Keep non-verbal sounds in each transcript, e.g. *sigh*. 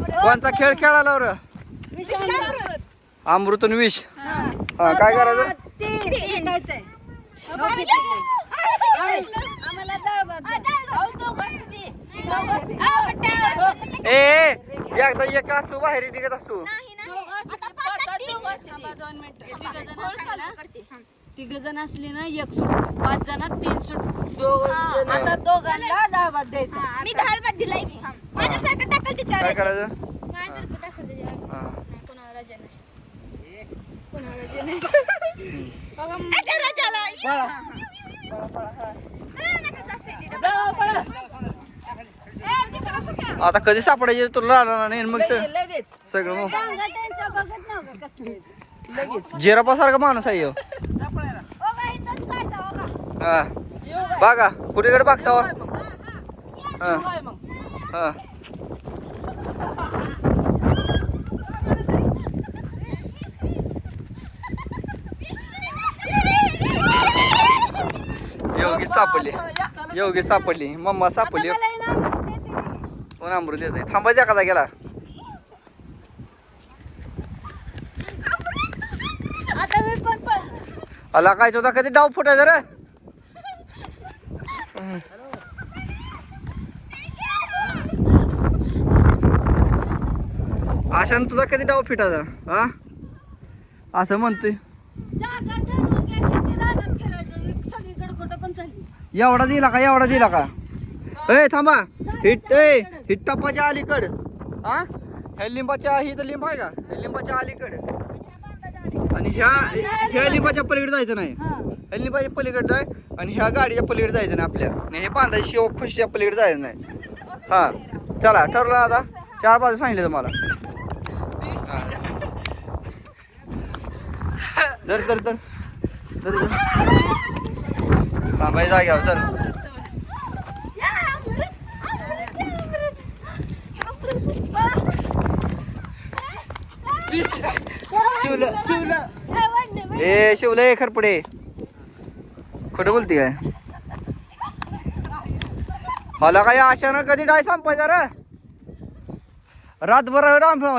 कोणचा खेळ खेळाला रे अमृतन विष हा. काय करायचं? ए ए, एकदा एक असतो बाहेर निघत असतो. तिघ जण असले ना एक सूट पाच जणात तीन सूट. दोन आता दोघांना डाळ भात द्यायचा मी भात दिलाय की. माझ्यासारखं टाकल तिच्यावर काय करायचं? माझ्यासारखं टाकल त्याच्यावर हा. नाही, कोणावर राजा नाही. कोणावर राजा नाही. *laughs* बघा मग- राजाला ए, नका सासू इथे. ए, तिकडं कुठं? आता कधी सापडायचे तुला राहिला नाही मग लगेच. सगळं मग बघत कसले. लगेच. जिरापासारखा माणूस आहे ह्यो. बघा, इथंच काढा, बघा. हा. बघा कुठेकडे बघता हो? हा. मग. हा. योगी सापडली. योगी सापडली. मम्मा सापडली. आहे कोण अमृत येत थांबायचा का गेला. आला काय तुझा? कधी डाव फुटायचा रे? *laughs* आशान तुझा कधी डाव फिटायचा? हा? असं म्हणतोय. एवढा दिला का? एवढा दिला का? ए थांबा. हिट ए हिट टप्पाच्या अलीकड. हा? ह्या लिंबाच्या ही तर लिंब आहे का? ह्या लिंबाच्या अलीकड. आणि ह्या ह्या लिंबाच्या पलीकडे जायचं नाही. ह्या लिंबाच्या पलीकडे जाय आणि ह्या गाडीच्या पलीकडे जायचं नाही आपल्या. आणि हे बांधायची शिव खुशीच्या पलीकडे जायचं नाही. हा. चला ठरलं आता. चार बाजू सांगितले तुम्हाला. धर धर धर. धर धर. थांबाय जाग्यावर चल. शिवलं शिवलं. ए शिवलं खरपडे. खोटं बोलती काय? मला काय आशानं कधी डाय संपायचा रे. रातभर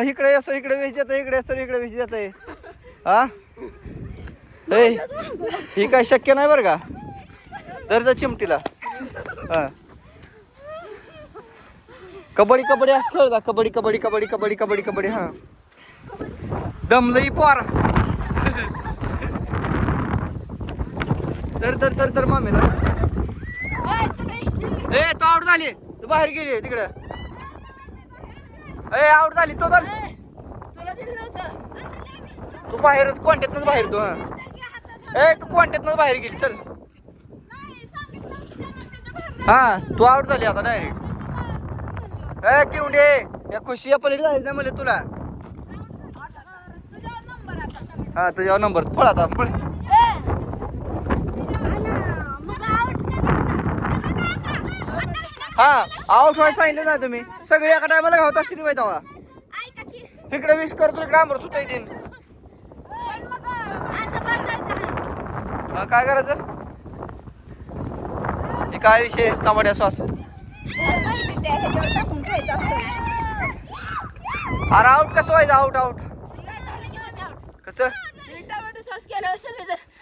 इकडे असतो इकडे वेच येतं इकडे असतो इकडे वेच येत. हा? ही काय शक्य नाही बरं का? दर जा चिमटीला. हा. कबड्डी कबड्डी असं खेळता कबड्डी कबड्डी कबड्डी कबड्डी कबड्डी कबड्डी हा. दमलई पोर. तर तर तर तर मामेला. ए तू आउट झाली. तू बाहेर गेली तिकडे. ए आउट झाली. तो झाली तू बाहेर क्वांट्यातनच बाहेर तू हा. ए तू क्वांट्यातनच बाहेर गेली? चल. हा तू आउट झाली आता डायरेक्ट ए किवडे या खुशी पलीकडे जायचं ना म्हणले तुला. हा तुझ्यावर नंबर पळ आता पळ. हा आउट व्हायला सांगितलं ना तुम्ही. सगळी एका टायमाला घावत असतील माहिती इकडे विश करतो इकडे आंबर सुद्धा देईन काय करायचं? हे काय विषय टमाट्या श्वास टाकून खायचं असं अरे आउट कसं व्हायचं? आउट आउट कसं? टोमॅटो सॉस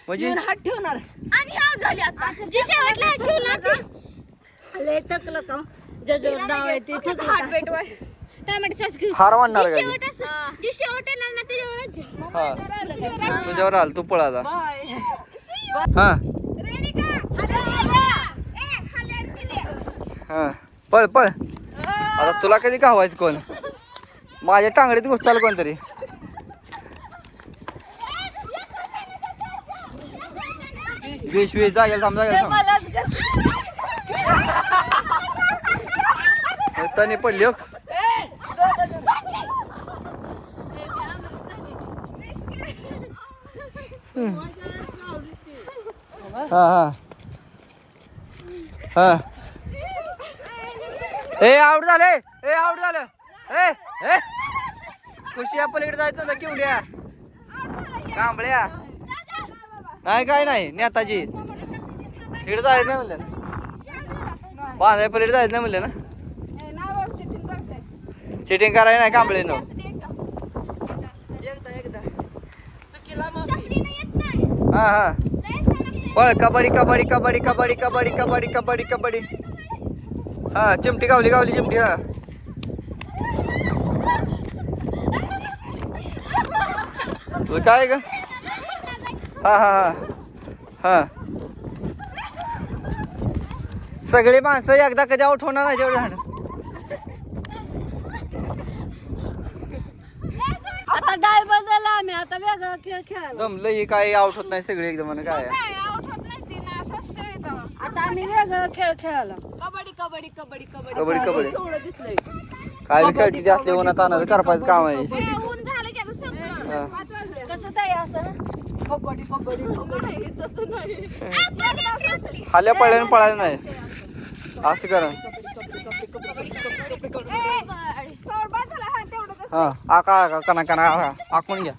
म्हणजे? जण हात ठेवणार. आणि आउट झाली आता. जी शेवटला ठेवला लय थकलं का जजवर डाव आहे ते थकलं हात का? पेटवर टोमॅटो सॉस घेऊन हार मानणार जी काय शेवट असं. जी शेवट येणार ना त्याच्यावरच हा. तुझ्यावर आल तू पळ आता. बाय. हा. हा. पळ पळ. आता तुला कधी गावायचं कोण? माझ्या टांगडीत घुसचाल कोणतरी. वीस वीस जागेल थांब जागेल थांब. तने पडली हो. हा हा. हा. ए आउट झाले ए आउट झालं. ए ए. खुशी पलीकडे जायचं होतं केवढ्या कांबळ्या. नाही काय नाही नेताजी. इकडे जायचं नाही म्हणलं. बांधाय पलीकडे जायचं नाही म्हणलं ना. चिटिंग करायला नाही कांबळे नो एकदा एकदा. चुकीला माफी हा हा. पळ कबड्डी कबड्डी कबड्डी कबड्डी कबड्डी कबड्डी कबड्डी कबड्डी. हा चिमटी गावली गावली चिमटी हा. तुझं काय ग? हा हा हा. हा. सगळी माणसं एकदा कधी आउट होणार नाही जेवढं झालं आता डाय बदलला आम्ही आता वेगळा खेळ खेळायला. जमलं ही काय आउट होत नाही सगळी एकदम काय. आम्ही वेगळा खेळ खेळायला. कबड्डी कबड्डी कबड्डी कबड्डी. कबड्डी, कबड्डी. एवढं दिसलंय. काय बी खेळती ते असले उन्हात तानाचं करपायचं काम आहे. ऊन झालं की आता संपलं. हा. पाच वाजले. कसं ताई असं? कबड्डी कबड्डी तसं नाही. हाल्या पळल्याने पळायला नाही. असं करा. हा तेवढं हा आका आका कना कना आका आखून घ्या.